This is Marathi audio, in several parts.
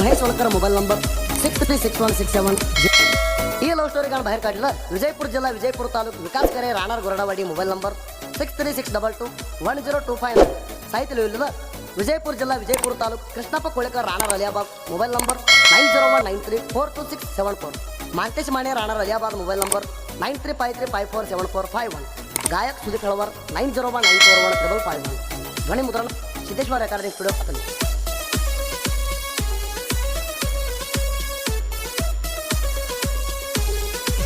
Mahesh Valkar mobile number six three six one six seven ही लव्ह स्टोरी गाणं बाहेर काढलं विजयपूर जिल्हा विजयपूर तालुक विकास करे राहणार Gordawadi mobile number six three six double two one zero two five साहित्य लिहिलेलं विजयपूर जिल्हा विजयपूर तालुक कृष्णप्पा कोळेकर राहणार Aliyabad mobile number nine zero one nine three four two six seven four Mantesh Mane राहणार Aliyabad mobile number nine three five three five four seven four five one गायक Sudeep Halwar nine zero one nine four one triple five one ध्वनी मुद्रण Siddheshwar recording studio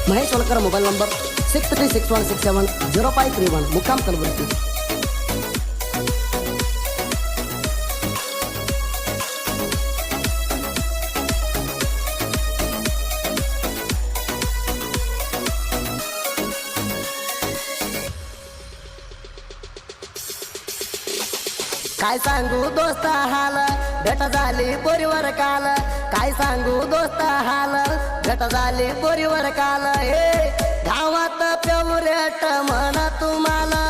हातली Mahesh Valkar mobile number six three six one six seven zero five three one मुक्काम काय सांगू दोस्त हाल? भेट झाली पोरीवर काल. काय सांगू दोस्त हाल? भेट झाली पोरीवर काल. हे गावात पेवरेट म्हण तुम्हाला.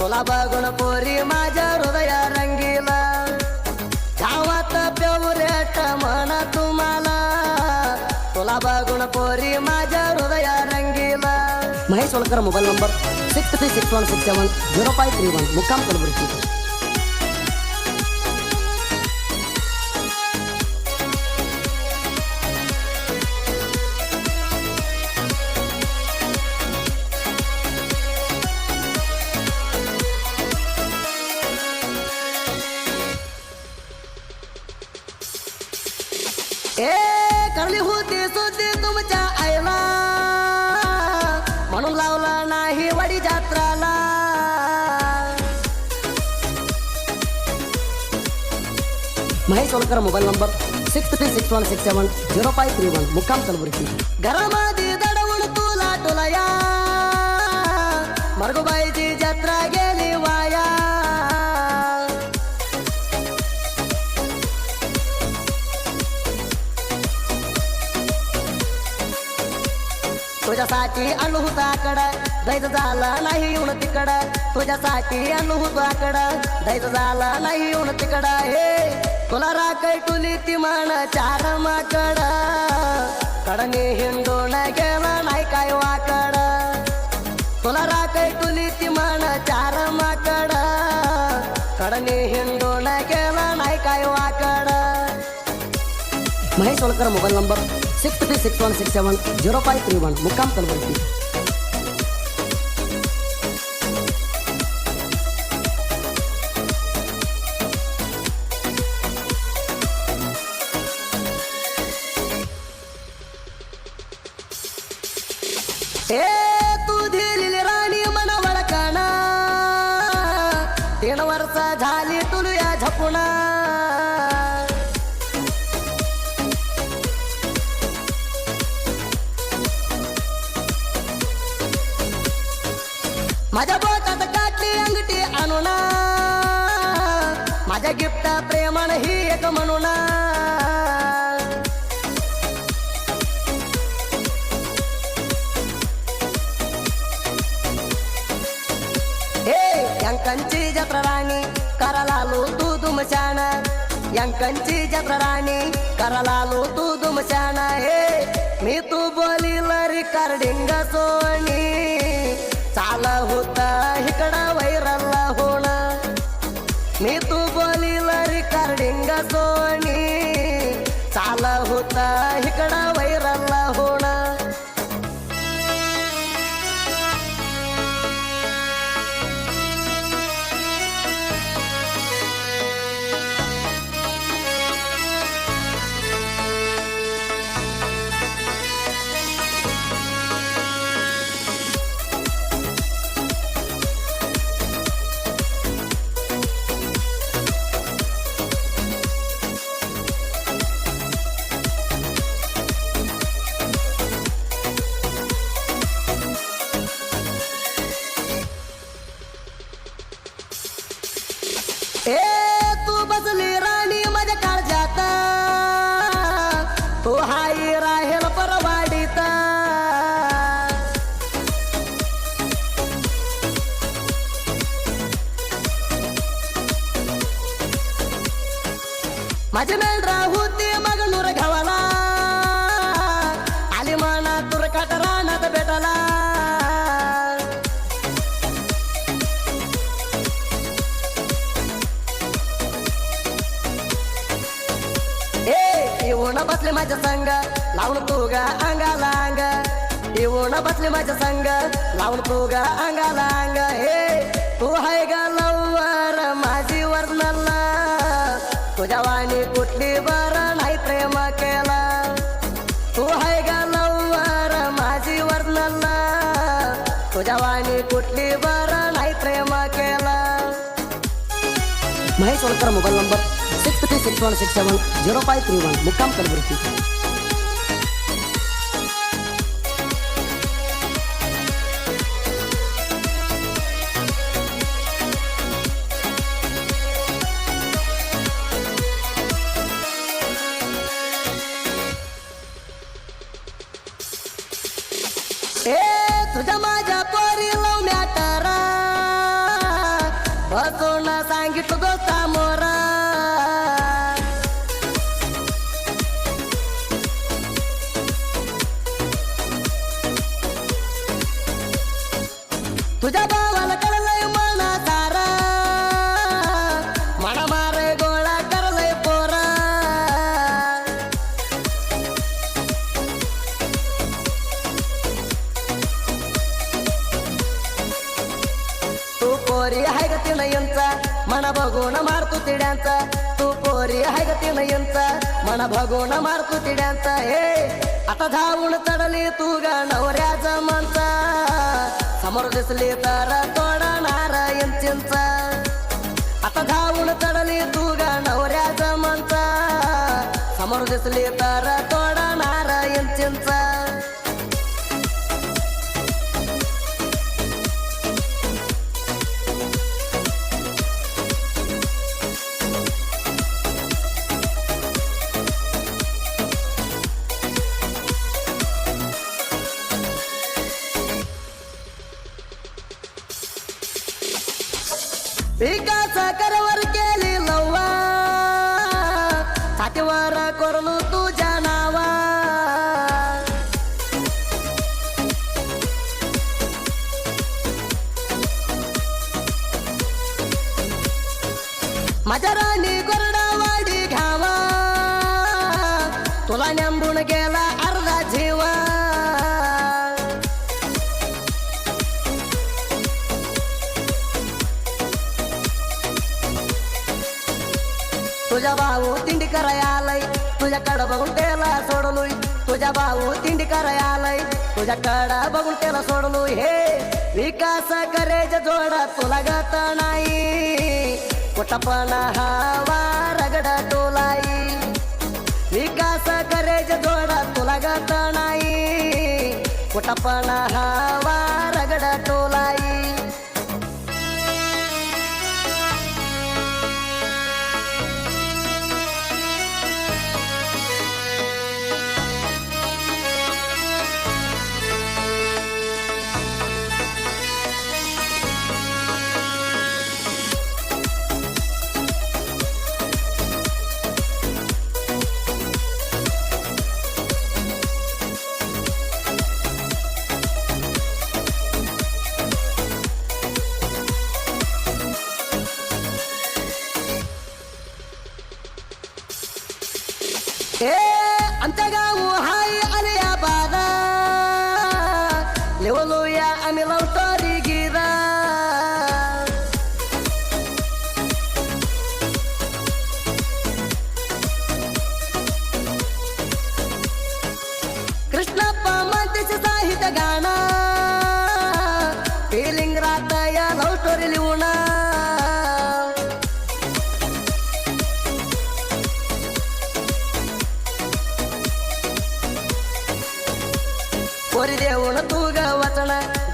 तुला बघून पोरी माझ्या हृदय रंगीला. गावात पेवरेट म्हण तुम्हाला. तुला बघून पोरी माझ्या हृदय रंगीला. Mahesh Valkar mobile number six three six one six seven zero five three one मुक्काम कलबुर्गी. नाही वडी जात्राला Mahesh Valkar mobile number six three six one six seven zero five three one मुक्काम कलबुर्गी घरामध्ये दडवून तुला टोलया मरगुबाईची जत्रा गेली वाया तुझ्यासाठी आणू हुताकड दैज झाला नाही येऊन तिकड. तुझ्यासाठी आणू हुताकड दैज झाला नाही येऊन तिकड. हे तुला राखय तुली ती म्हण चार माकड. कडने हिंडून गेला नाही काय वाकड. तुला राखय तुली ती म्हण चार माकड. कडने हिंडून गेला नाही काय Wakad. Mahesh Holkar mobile number six three six one six seven zero five three one मुक्काम कलबर्ती माझ्या बोटात काटली अंगठी आणून माझ्या गिफ्ट प्रेमान ही एक म्हणून हे यांकांची जत्रा राणी करालालो तू दुमशान. यांकांची जत्रा राणी करालालो तू दुमशान. हे मी तू बोलील रिकार्डिंग सोनी चाला होता इकडा वैरला होण. मी तू बोलील रिकार्डिंग सोनी चाला होता इकडा संग लावून तू ग अंगाला अंग येऊन बसले माझ्या संग लावून तू ग अंगाला अंग हे तू हाय ग लवर माझी वर्णला तुझ्या वाणी कुठली बर नाही प्रेम केला. तू हाय ग लवर माझी वर्णला तुझ्या वाणी कुठली बर नाही प्रेम केला. Mahesh Valkar mobile number six three six one six seven zero five three one मुक्काम कलबुर्गी. तुझ्या भावाला कळलंय मला तारा म्हणा मारे गोळा करलंय पोरा. तू पोरी हाय ग तीन यांचा. मना बघून मारतो तिड्यांचा. तू पोरी हाय ग तीन यांचा. मना बघून मारतो तिड्यांचा. हे आता धावून चढली तू ग नवऱ्याचा म्हणता समोर दिसली तर तोडणार यांचींचा आता धावून चढली तू ग नवऱ्याचा मनचा समोर नेंबून गेला अर्धा जीव. तुझ्या भाऊ तिंडी कराय आलाय तुझ्याकडं बघून त्याला सोडलोय. तुझ्या भाऊ तिंडी कराय आलाय तुझ्याकडं बघून त्याला सोडलोय. हे विकास करेज जोडा तुला गत नाही. कुठपणा हवा रगड टोलाई विकास करेज जोडा तुला गत नाही. कुठपण हवा रगड टोला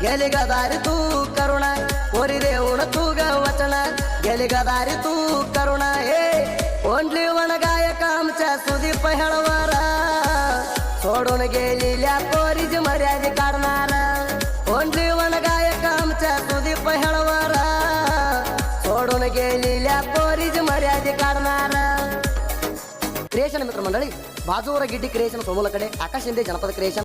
ಗೆಲಿಗದಾರಿ ತೂ ಕರುಣ ಒರಿದೇವಣ ತೂಗ ವಚನ. ಗೆಲಿಗದಾರಿ ತೂ ಕರುಣ, ಏ ಓನ್ಲಿ ಒಣ ಗಾಯಕ ಅಂಶ ಸುದೀಪ ಹೇಳವಾರ. ಸೋಡೋಣ ಗೆಲಿಲ್ಯಾ ತೋರಿಜಿ ಮರ್ಯಾದೆ ಕಾರಣಾರ ಓನ್ಲಿ ಒಣ ಗಾಯಕ ಅಂಶ ಸುದೀಪ ಹೇಳವಾರ. ಸೋಡೋಣ ಗೆಲಿಲ್ಯಾ ತೋರಿಜಿ ಮರ್ಯಾದೆ ಕಾರಣಾರ ಕ್ರಿಯೇಷನ್ ಮಿತ್ರ ಮಂಡಳಿ, ಬಾಜೂರ ಗಿಡ್ಡಿ ಕ್ರಿಯೇಷನ್ ಸೋಮಲ ಕಡೆ ಆಕಾಶ್ ಹಿಂದೆ ಜನಪದ ಕ್ರಿಯೇಷನ್